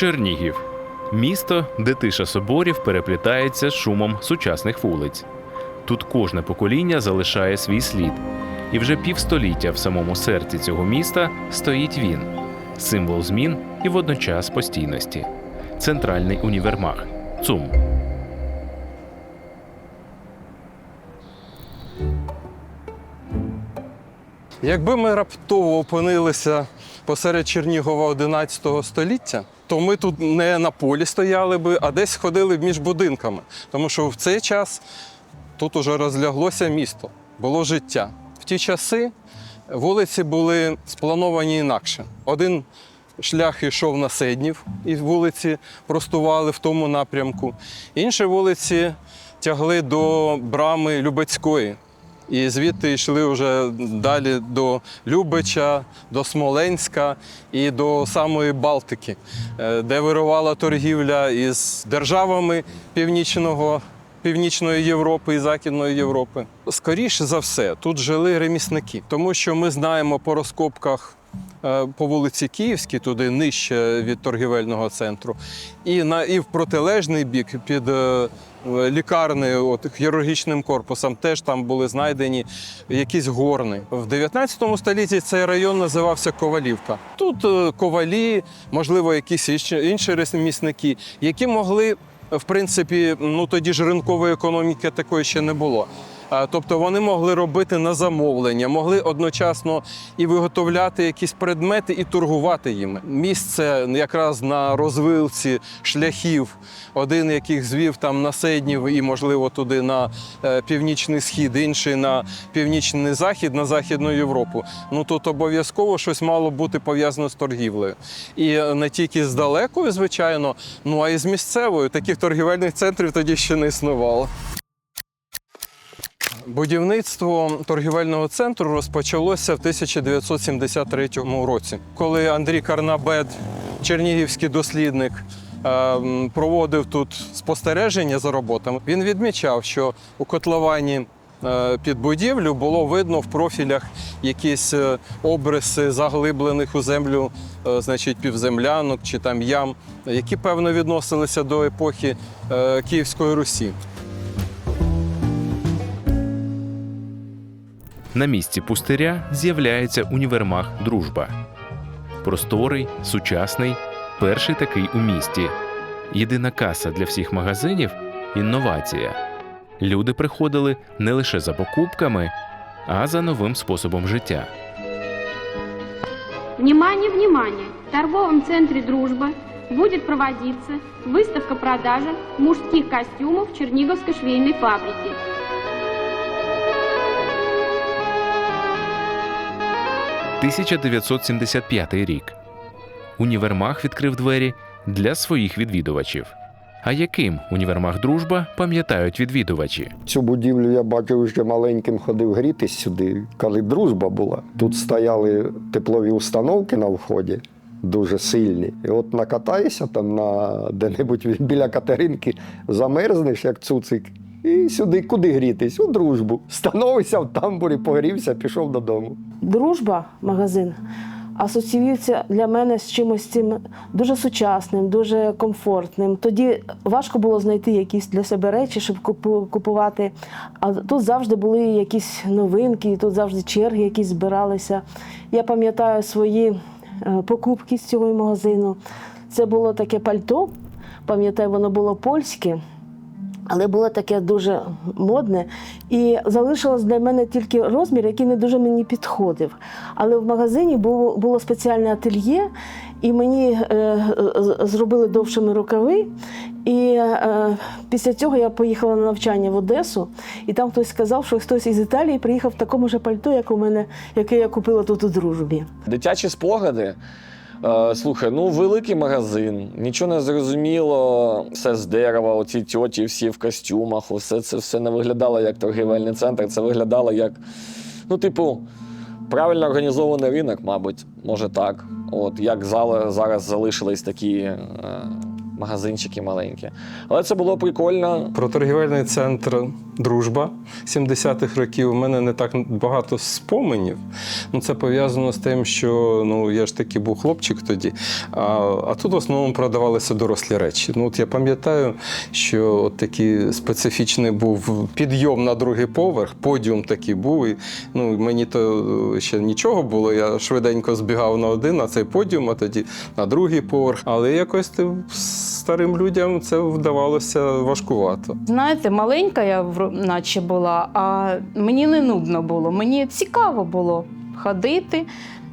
Чернігів місто, де тиша соборів переплітається з шумом сучасних вулиць. Тут кожне покоління залишає свій слід, і вже півстоліття в самому серці цього міста стоїть він символ змін і водночас постійності. Центральний універмаг ЦУМ. Якби ми раптово опинилися посеред Чернігова 11 століття, то ми тут не на полі стояли би, а десь ходили між будинками. Тому що в цей час тут уже розляглося місто, було життя. В ті часи вулиці були сплановані інакше. Один шлях йшов на Седнів, і вулиці простували в тому напрямку. Інші вулиці тягли до брами Любецької. І звідти йшли вже далі до Любича, до Смоленська і до самої Балтики, е, де вирувала торгівля із державами Північного, Північної Європи і Західної Європи. Скоріше за все, тут жили ремісники, тому що ми знаємо по розкопках. е, По вулиці Київській, туди нижче від торгівельного центру, і на і в протилежний бік під е, лікарнею, от хірургічним корпусом, теж там були знайдені якісь горни. В 19 столітті цей район називався Ковалівка. Тут е, ковалі, можливо, якісь інші ремісники, які могли, в принципі, ну тоді ж ринкової економіки такої ще не було. Тобто вони могли робити на замовлення, могли одночасно і виготовляти якісь предмети, і торгувати їми. Місце якраз на розвилці шляхів, один яких звів там на Седнів і, можливо, туди на е, північний схід, інший на північний захід, на Західну Європу. Ну тут обов'язково щось мало бути пов'язано з торгівлею. І е, не тільки з далекою, звичайно, ну а й з місцевою. Таких торгівельних центрів тоді ще не існувало. Будівництво торгівельного центру розпочалося в 1973 році, коли Андрій Карнабет, чернігівський дослідник, е, проводив тут спостереження за роботами. Він відмічав, що у котловані е, під будівлю було видно в профілях якісь е, обриси заглиблених у землю, значить, півземлянок чи там ям, які певно відносилися до епохи Київської Русі. На місці пустиря з'являється універмаг Дружба. Просторий, сучасний, перший такий у місті. Єдина каса для всіх магазинів інновація. Люди приходили не лише за покупками, а за новим способом життя. Внимание, внимание! В торговом центре «Дружба» будет проводиться выставка-продажа мужских костюмов Черниговской швейной фабрики. – 1975 рік. Універмаг відкрив двері для своїх відвідувачів. А яким універмаг Дружба пам'ятають відвідувачі? Цю будівлю я бачив ще маленьким ходив грітись сюди, коли дружба була. Тут стояли теплові установки на вході, дуже сильні. І от накатаєшся там на де-небудь біля Катеринки, замерзнеш, як цуцик. І сюди куди грітись? У дружбу. Становився в тамбурі, погрівся, пішов додому. Дружба, магазин, асоціюється для мене з чимось цим дуже сучасним, дуже комфортним. Тоді важко було знайти якісь для себе речі, щоб купувати. А тут завжди були якісь новинки, тут завжди черги якісь збиралися. Я пам'ятаю свої е, покупки з цього магазину. Це було таке пальто, пам'ятаю, воно було польське. Але було таке дуже модне, і залишилось для мене тільки розмір, який не дуже мені підходив. Але в магазині було, було спеціальне ательє, і мені е, зробили довшими рукави. І е, після цього я поїхала на навчання в Одесу, і там хтось сказав, що хтось із Італії приїхав в такому ж пальто, як у мене, яке я купила тут у дружбі. Дитячі спогади. Е, Слухай, ну великий магазин, нічого не зрозуміло, все з дерева, оці тьоті всі в костюмах, усе це все не виглядало як торгівельний центр, це виглядало як, ну, типу, правильно організований ринок, мабуть, може так. От як зали- зараз залишились такі е, магазинчики маленькі. Але це було прикольно. Про торгівельний центр Дружба 70-х років у мене не так багато споменів. Ну, це пов'язано з тим, що ну, я ж таки був хлопчик тоді, а, а тут в основному продавалися дорослі речі. Ну, от я пам'ятаю, що от такий специфічний був підйом на другий поверх, подіум такий був. І, ну, мені то е, ще нічого було. Я швиденько збігав на один, на цей подіум, а тоді на другий поверх. Але якось ти, старим людям це вдавалося важкувато. Знаєте, маленька я наче була, а мені не нудно було. Мені цікаво було ходити.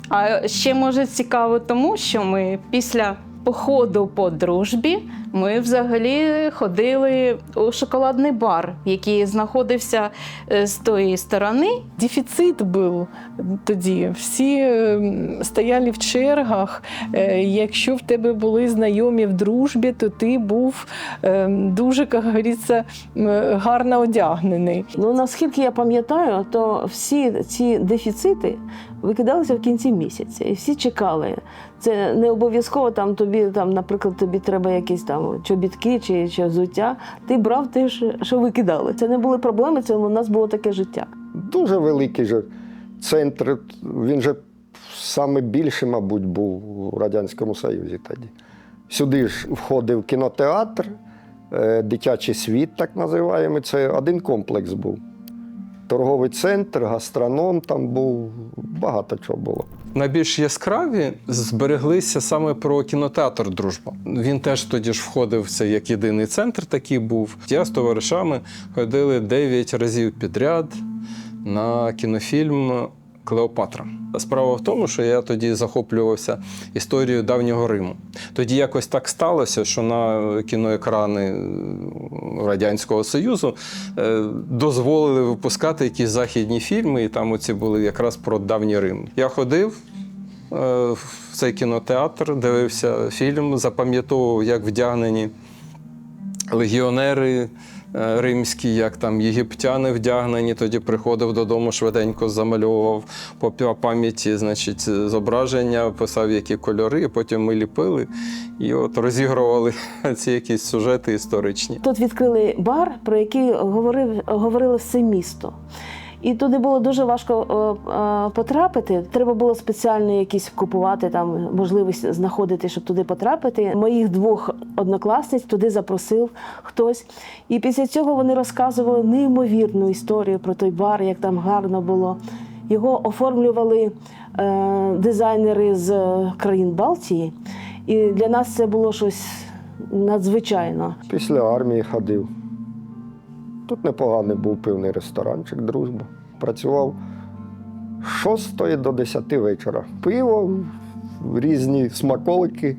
А ще може цікаво, тому що ми після походу по дружбі ми взагалі ходили у шоколадний бар, який знаходився е, з тої сторони. Дефіцит був тоді. Всі ем, стояли в чергах. Е, Якщо в тебе були знайомі в дружбі, то ти був ем, дуже, як говориться, гарно одягнений. Ну наскільки я пам'ятаю, то всі ці дефіцити викидалися в кінці місяця, і всі чекали. Це не обов'язково там тобі, там, наприклад, тобі треба якісь там чобітки чи, чи взуття. Ти брав те, що- викидали. Це не були проблеми, це у нас було таке життя. Дуже великий же центр. Він же саме більше, мабуть, був у Радянському Союзі тоді. Сюди ж входив кінотеатр, е, дитячий світ, так називаємо. Це один комплекс був. Торговий центр, гастроном там був, багато чого було. Найбільш яскраві збереглися саме про кінотеатр Дружба. Він теж тоді ж входив в це як єдиний центр, такий був. Я з товаришами ходили 9 разів підряд на кінофільм Клеопатра. Справа в тому, що я тоді захоплювався історією давнього Риму. Тоді якось так сталося, що на кіноекрани Радянського Союзу е, дозволили випускати якісь західні фільми, і там оці були якраз про давній Рим. Я ходив е, в цей кінотеатр, дивився фільм, запам'ятовував, як вдягнені легіонери римські, як там єгиптяни вдягнені. Тоді приходив додому, швиденько замальовував по пам'яті значить, зображення, писав, які кольори, потім ми ліпили і от розігрували ці якісь сюжети історичні. Тут відкрили бар, про який говорив, говорило все місто. І туди було дуже важко е, е, потрапити. Треба було спеціально якісь купувати там можливість знаходити, щоб туди потрапити. Моїх двох однокласниць туди запросив хтось. І після цього вони розказували неймовірну історію про той бар, як там гарно було. Його оформлювали е, дизайнери з е, країн Балтії. І для нас це було щось надзвичайно. Після армії ходив. Тут непоганий був пивний ресторанчик, дружба. Працював з 6 до 10 вечора. Пиво, різні смаколики.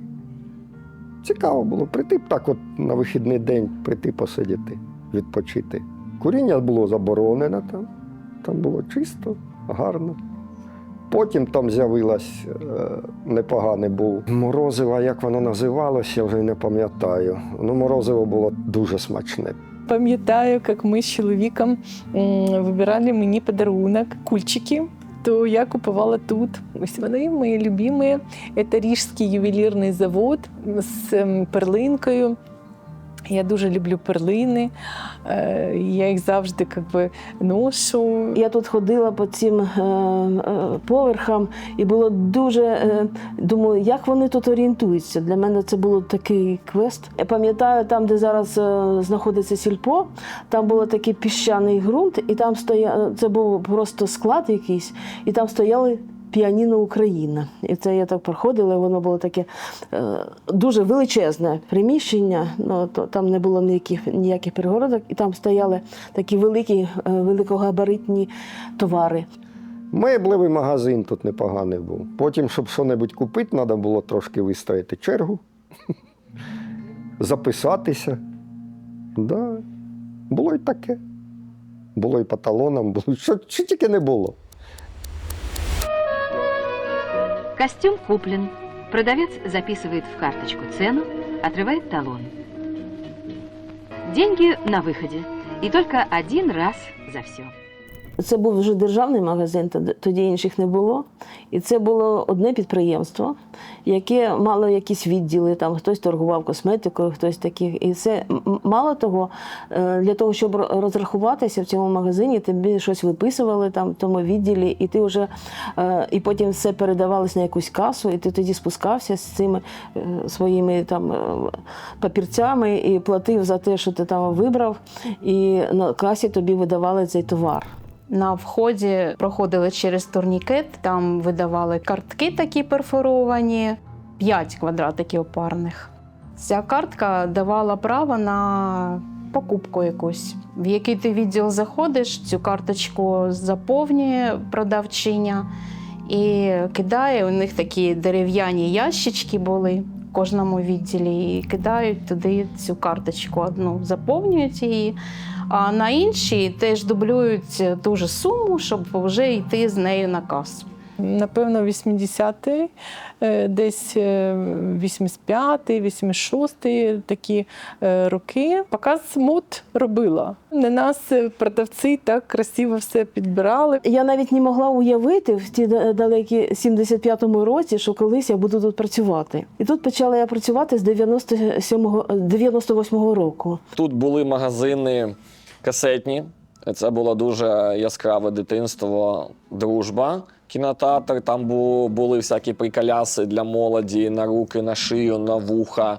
Цікаво було прийти так, от на вихідний день прийти посидіти, відпочити. Куріння було заборонено там. Там було чисто, гарно. Потім там з'явилось е, непоганий був морозиво, як воно називалося, я вже не пам'ятаю. Ну, морозиво було дуже смачне. Пам'ятаю, як ми з чоловіком вибирали мені подарунок, кульчики. То я купувала тут. Ось вони мої любимі. Це Ріжський ювелірний завод з ем, перлинкою. Я дуже люблю перлини. Е, Я їх завжди би, ношу. Я тут ходила по цим е, е, поверхам, і було дуже думаю, як вони тут орієнтуються. Для мене це був такий квест. Я пам'ятаю, там, де зараз знаходиться сільпо, там був такий піщаний ґрунт, і там стоя... це був просто склад якийсь, і там стояли. Піаніно Україна. І це я так проходила, воно було таке е, дуже величезне приміщення. Ну, то, там не було ніяких, ніяких перегородок, і там стояли такі великі, е, великогабаритні товари. Меблевий магазин тут непоганий був. Потім, щоб що-небудь купити, треба було трошки вистояти чергу, записатися. Да. Було і таке. Було і по талонам, було. Що, що тільки не було. Костюм куплен. Продавец записывает в карточку цену, отрывает талон. Деньги на выходе. И только один раз за все. Це був вже державний магазин, тоді інших не було. І це було одне підприємство, яке мало якісь відділи. Там хтось торгував косметикою, хтось таких. І це мало того, е, для того, щоб розрахуватися в цьому магазині, тобі щось виписували там в тому відділі, і ти вже е, і потім все передавалось на якусь касу, і ти тоді спускався з цими е, своїми там папірцями і платив за те, що ти там вибрав, і на касі тобі видавали цей товар. На вході проходили через турнікет, там видавали картки такі перфоровані, 5 квадратиків парних. Ця картка давала право на покупку якусь. В який ти відділ заходиш, цю карточку заповнює продавчиня і кидає. У них такі дерев'яні ящички були в кожному відділі, і кидають туди цю карточку одну, заповнюють її. А на інші теж дублюють ту ж суму, щоб вже йти з нею на касу. Напевно, 80-й, е, десь е, 85-й, 86-й такі е, роки. Показ мод робила. Не нас е, продавці так красиво все підбирали. Я навіть не могла уявити в ті далекі 75-му році, що колись я буду тут працювати. І тут почала я працювати з 97-го, 98-го року. Тут були магазини касетні. Це було дуже яскраве дитинство, дружба. Кінотеатр, там були всякі приколяси для молоді на руки, на шию, на вуха,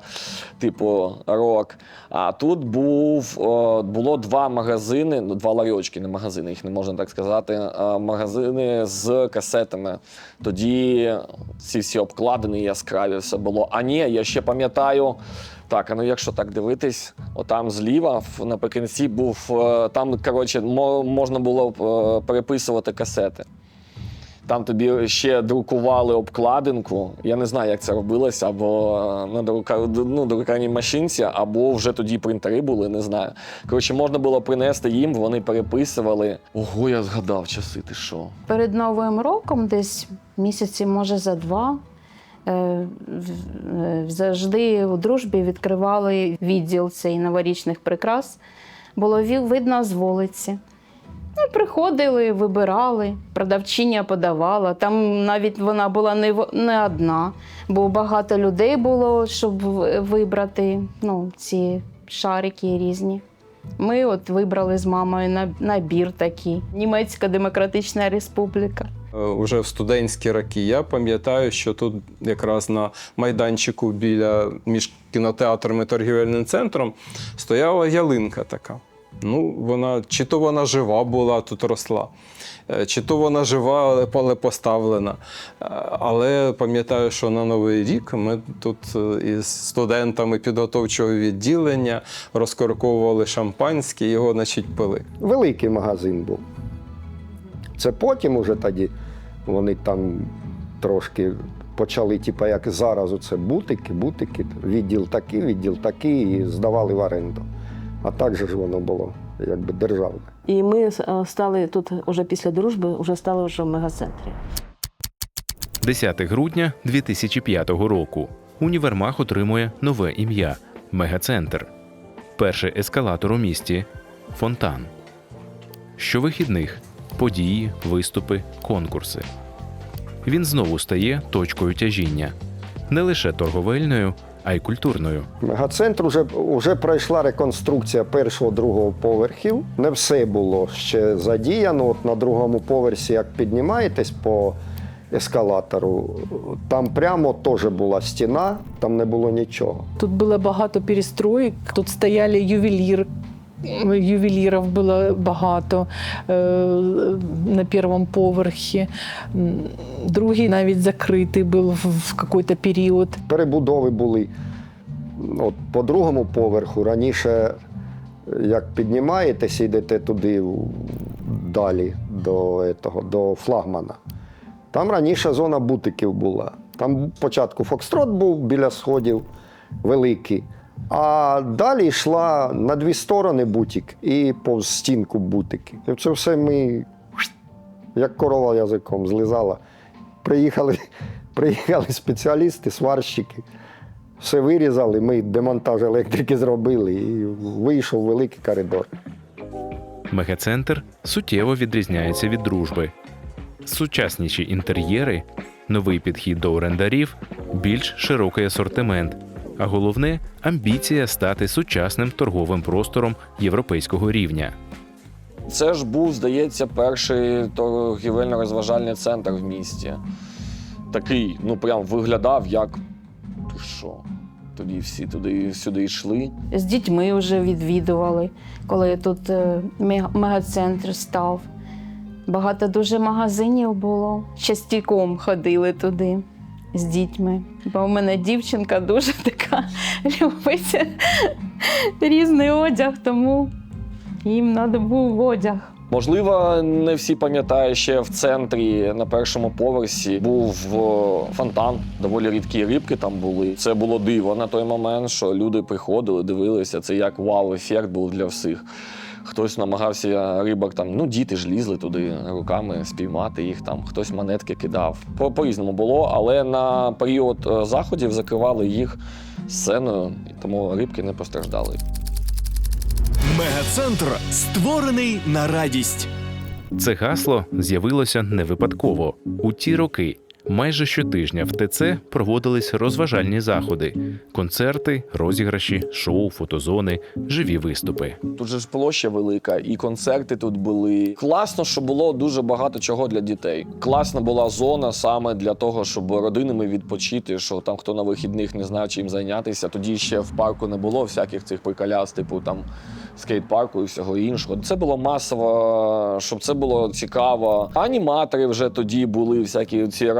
типу рок. А тут був, було два магазини, ну два ларьочки, не магазини, їх не можна так сказати. Магазини з касетами. Тоді ці всі обкладені яскраві все було. А ні, я ще пам'ятаю. Так, а ну якщо так дивитись, отам зліва наприкінці був е, там, коротше, можна було е, переписувати касети. Там тобі ще друкували обкладинку. Я не знаю, як це робилося, або е, на друка, ну, друкарній машинці, або вже тоді принтери були, не знаю. Коротше, можна було принести їм, вони переписували. Ого, я згадав часи, ти що? Перед Новим роком, десь місяці, може, за два. Е, е, Завжди у дружбі відкривали відділ цей новорічних прикрас. Було видно з вулиці. Ну, приходили, вибирали, продавчиня подавала. Там навіть вона була не, не одна, бо багато людей було, щоб вибрати ну, ці шарики різні. Ми от вибрали з мамою на- набір такий. Німецька Демократична Республіка. Е, Уже в студентські роки я пам'ятаю, що тут якраз на майданчику біля між кінотеатром і торгівельним центром стояла ялинка така. Ну, вона чи то вона жива була, тут росла, е, чи то вона жива, але поставлена. Е, Але пам'ятаю, що на Новий рік ми тут е, із студентами підготовчого відділення розкорковували шампанське, його, значить, пили. Великий магазин був. Це потім уже тоді вони там трошки почали, типу, як зараз, оце бутики, бутики, відділ такий, відділ такий, і здавали в оренду. А так же ж воно було, якби державне. І ми е, стали тут уже після дружби, вже стали вже в мегацентрі. 10 грудня 2005 року. Універмаг отримує нове ім'я Мегацентр. Перший ескалатор у місті Фонтан. Щовихідних події, виступи, конкурси. Він знову стає точкою тяжіння не лише торговельною, а й культурною. Мегацентр вже, вже пройшла реконструкція першого другого поверхів. Не все було ще задіяно. От на другому поверсі, як піднімаєтесь по ескалатору, там прямо теж була стіна, там не було нічого. Тут було багато перестроїк, тут стояли ювелір. Ювелірів було багато е, на першому поверхі. Другий навіть закритий був в якийсь період. Перебудови були. От по другому поверху раніше, як піднімаєтесь, йдете туди далі до, этого, до флагмана. Там раніше зона бутиків була. Там спочатку Фокстрот був біля сходів великий, а далі йшла на дві сторони бутик і повз стінку бутики. І це все ми, як корова язиком, злизала. Приїхали, приїхали спеціалісти, сварщики. Все вирізали, ми демонтаж електрики зробили і вийшов великий коридор. Мегацентр суттєво відрізняється від дружби. Сучасніші інтер'єри, новий підхід до орендарів, більш широкий асортимент, а головне амбіція стати сучасним торговим простором європейського рівня. Це ж був, здається, перший торгівельно-розважальний центр в місті. Такий, ну прям виглядав як. Ти що? Тоді всі туди сюди йшли. З дітьми вже відвідували, коли тут е, мегацентр став. Багато дуже магазинів було. Частіком ходили туди з дітьми. Бо в мене дівчинка дуже така любить різний одяг, тому їм треба був одяг. Можливо, не всі пам'ятають, ще в центрі на першому поверсі був фонтан. Доволі рідкі рибки там були. Це було диво на той момент, що люди приходили, дивилися. Це як вау-ефект був для всіх. Хтось намагався рибок там, ну діти ж лізли туди руками спіймати їх там, хтось монетки кидав. По по-різному було, але на період е, заходів закривали їх сценою, тому рибки не постраждали. Мегацентр створений на радість. Це гасло з'явилося не випадково. У ті роки майже щотижня в ТЦ проводились розважальні заходи: концерти, розіграші, шоу, фотозони, живі виступи. Тут же ж площа велика, і концерти тут були. Класно, що було дуже багато чого для дітей. Класна була зона саме для того, щоб родинами відпочити, що там хто на вихідних не знав, чим зайнятися. Тоді ще в парку не було всяких цих приколяс, типу там скейт-парку і всього іншого. Це було масово, щоб це було цікаво. Аніматори вже тоді були, всякі ці е,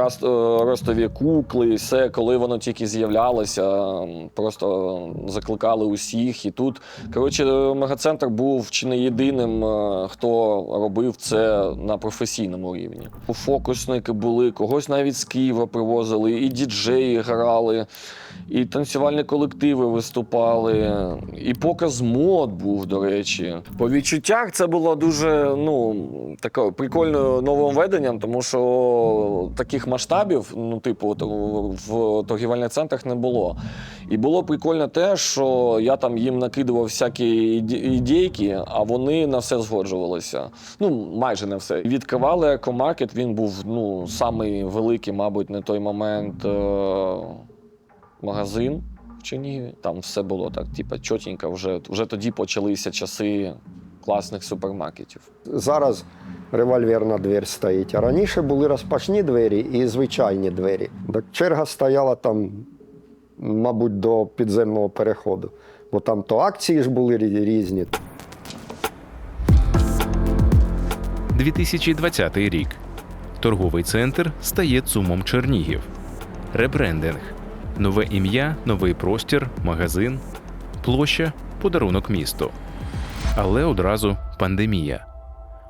ростові кукли, все, коли воно тільки з'являлося, просто закликали усіх. І тут, коротше, мегацентр був чи не єдиним, е, хто робив це на професійному рівні. Фокусники були, когось навіть з Києва привозили, і діджеї грали. І танцювальні колективи виступали, і показ мод був, до речі. По відчуттях це було дуже ну, таке прикольним нововведенням, тому що таких масштабів, ну, типу, в торгівельних центрах не було. І було прикольно те, що я там їм накидував всякі іде- ідейки, а вони на все згоджувалися. Ну, майже на все. Відкривали екомаркет, він був ну, самий великий, мабуть, на той момент. Е- магазин в Чернігові. Там все було так, типу, чотенько. Вже, вже тоді почалися часи класних супермаркетів. Зараз револьверна двері стоїть. А раніше були розпашні двері і звичайні двері. Так черга стояла там, мабуть, до підземного переходу. Бо там то акції ж були різні. 2020 рік. Торговий центр стає ЦУМом Чернігів. Ребрендинг. Нове ім'я, новий простір, магазин, площа, подарунок місту. Але одразу пандемія.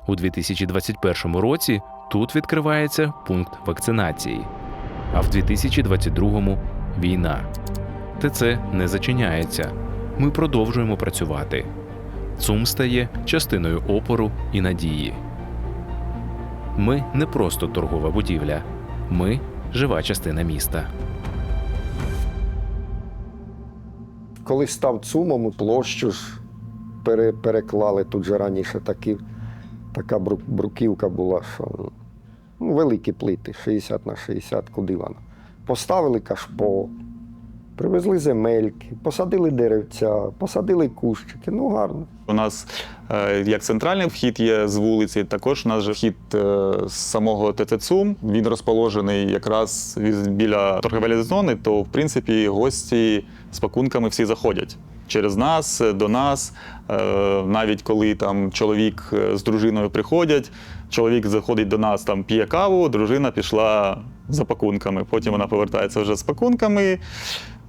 У 2021 році тут відкривається пункт вакцинації, а в 2022 війна. ТЦ не зачиняється. Ми продовжуємо працювати. ЦУМ стає частиною опору і надії. Ми не просто торгова будівля, ми жива частина міста. Коли став ЦУМом, площу ж пере, переклали. Тут же раніше такі, така бру- бруківка була, що ну, великі плити, 60 на 60, куди вона. Поставили кашпо, привезли земельки, посадили деревця, посадили кущики. Ну гарно. У нас е, як центральний вхід є з вулиці, також у нас же вхід е, з самого ТТЦУМ. Він розположений якраз біля торговельної зони, то в принципі гості з пакунками всі заходять. Через нас, е, до нас, навіть коли там чоловік з дружиною приходять, чоловік заходить до нас, там п'є каву, дружина пішла за пакунками. Потім вона повертається вже з пакунками,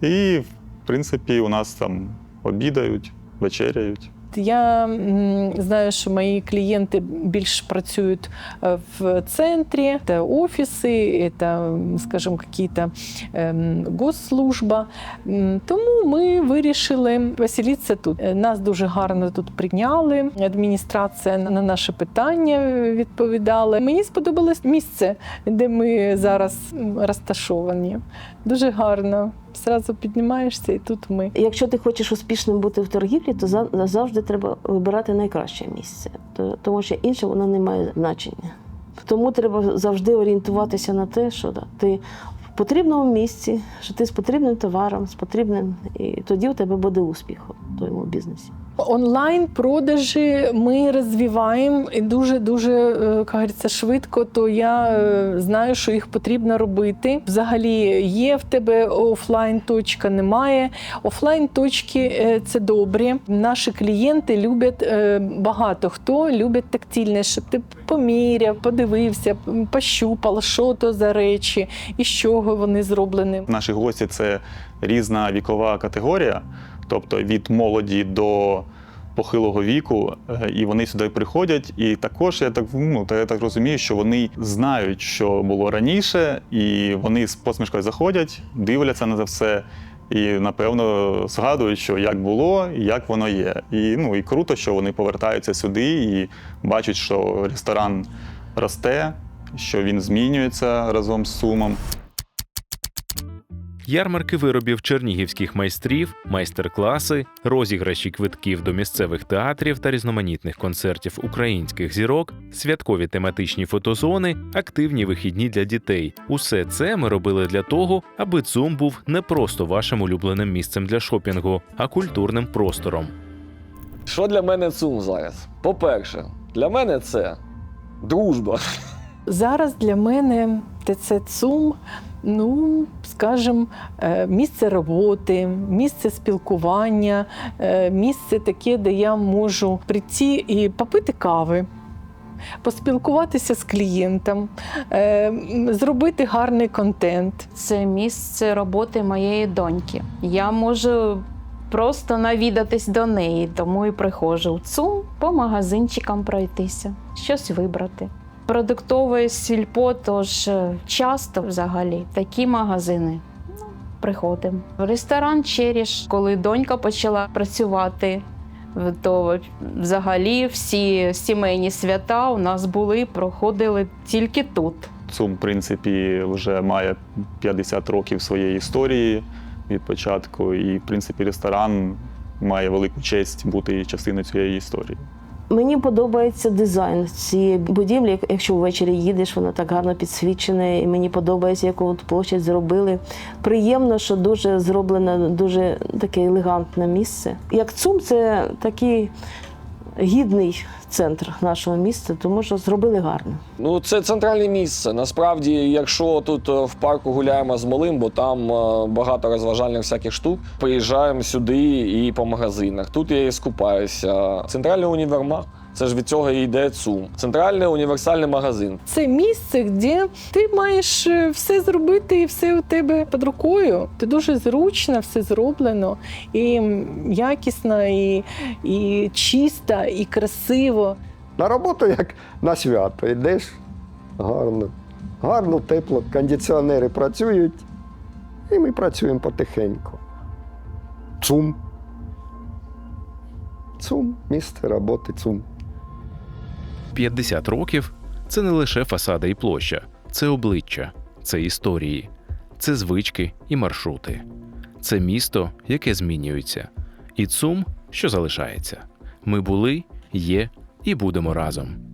і в принципі у нас там обідають, вечеряють. Я знаю, що мої клієнти більш працюють е, в центрі, це офіси, це, скажімо, якісь ем, госслужба. Тому ми вирішили поселитися тут. Е, Нас дуже гарно тут прийняли. Адміністрація на наші питання відповідала. Мені сподобалось місце, де ми зараз розташовані. Дуже гарно. Зразу піднімаєшся, і тут ми. Якщо ти хочеш успішним бути в торгівлі, то завжди треба вибирати найкраще місце, тому що інше воно не має значення. Тому треба завжди орієнтуватися на те, що да, ти в потрібному місці, що ти з потрібним товаром, з потрібним, і тоді у тебе буде успіх у твоєму бізнесі. Онлайн продажі ми розвиваємо і дуже дуже е, швидко. То я е, знаю, що їх потрібно робити. Взагалі є в тебе офлайн точка, немає. Офлайн точки е, це добре. Наші клієнти люблять багато хто любить тактильне, щоб ти поміряв, подивився, пощупав, що то за речі і з чого вони зроблені. Наші гості це різна вікова категорія, тобто від молоді до похилого віку, е, і вони сюди приходять. І також я так ну я так розумію, що вони знають, що було раніше, і вони з посмішкою заходять, дивляться на це все. І напевно згадують, що як було і як воно є. І ну і круто, що вони повертаються сюди і бачать, що ресторан росте, що він змінюється разом з сумом. Ярмарки виробів чернігівських майстрів, майстер-класи, розіграші квитків до місцевих театрів та різноманітних концертів українських зірок, святкові тематичні фотозони, активні вихідні для дітей. Усе це ми робили для того, аби ЦУМ був не просто вашим улюбленим місцем для шопінгу, а культурним простором. Що для мене ЦУМ зараз? По-перше, для мене це дружба. Зараз для мене ТЦ ЦУМ, ну, скажімо, е, місце роботи, місце спілкування, е, місце таке, де я можу прийти і попити кави. Поспілкуватися з клієнтом, е, зробити гарний контент. Це місце роботи моєї доньки. Я можу просто навідатись до неї, тому і приходжу в ЦУМ по магазинчикам пройтися, щось вибрати. Продуктове сільпо, тож е, часто взагалі такі магазини. Ну, Приходимо. В ресторан Черіш, коли донька почала працювати, то взагалі всі сімейні свята у нас були, проходили тільки тут. ЦУМ, в принципі, вже має 50 років своєї історії від початку, і, в принципі, ресторан має велику честь бути частиною цієї історії. Мені подобається дизайн цієї будівлі. Якщо ввечері їдеш, вона так гарно підсвічена. І мені подобається, яку от площадь зробили. Приємно, що дуже зроблено дуже таке елегантне місце. Як ЦУМ, це такий гідний центр нашого міста, тому що зробили гарно. Ну, це центральне місце. Насправді, якщо тут е, в парку гуляємо з малим, бо там е, багато розважальних всяких штук, приїжджаємо сюди і по магазинах. Тут я і скупаюся. Центральний універмаг. Це ж від цього і йде ЦУМ. Центральний універсальний магазин. Це місце, де ти маєш е, все зробити, і все у тебе під рукою. Ти дуже зручно, все зроблено, і якісно, і, і чисто, і красиво. На роботу як на свято. Йдеш гарно, гарно, тепло, кондиціонери працюють, і ми працюємо потихеньку. Цум. Цум, місце роботи, цум. 50 років це не лише фасади і площа, це обличчя, це історії, це звички і маршрути. Це місто, яке змінюється, і ЦУМ, що залишається. Ми були, є і будемо разом.